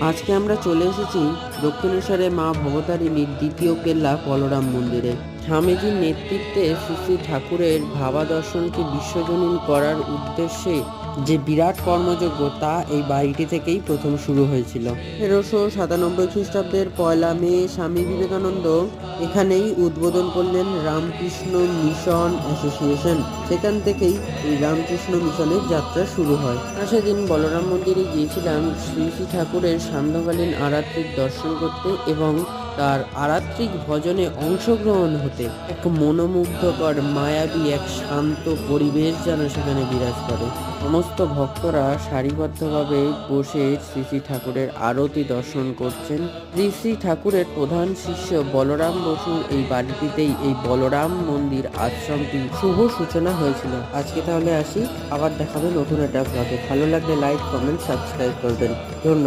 আজকে আমরা চলে এসেছি দক্ষিণেশ্বরে মা ভবতারিণীর দ্বিতীয় কেল্লা বলরাম মন্দিরে। স্বামীজির নেতৃত্বে শ্রী ঠাকুরের ভাবা দর্শনকে বিশ্বজনীন করার উদ্দেশ্যে যে বিরাট কর্মযজ্ঞ তা এই বাড়িটি থেকেই প্রথম শুরু হয়েছিল। তেরোশো সাতানব্বই খ্রিস্টাব্দের পয়লা মে স্বামী বিবেকানন্দ এখানেই উদ্বোধন করলেন রামকৃষ্ণ মিশন অ্যাসোসিয়েশন। সেখান থেকেই এই রামকৃষ্ণ মিশনের যাত্রা শুরু হয়। আমরা সেদিন বলরাম মন্দিরে গিয়েছিলাম শ্রী শ্রী ঠাকুরের সান্ধ্যকালীন আরাত্রিক দর্শন করতে এবং তার আরাত্রিক ভজনে অংশগ্রহণ হতে এক মনোমুগ্ধকর, মায়াবী এক শান্ত পরিবেশ যেন সেখানে বিরাজ করে। সমস্ত ভক্তরা সারিবদ্ধভাবে বসে শ্রী শ্রী ঠাকুরের আরতি দর্শন করছেন। শ্রী শ্রী ঠাকুরের প্রধান শিষ্য বলরাম বসুর এই বাড়িটিতেই এই বলরাম মন্দির আশ্রমটি শুভ সূচনা হয়েছিল। আজকে তাহলে আসি, আবার দেখাবে নতুন একটা ব্লগে ভালো লাগলে লাইক কমেন্ট সাবস্ক্রাইব করবেন। ধন্যবাদ।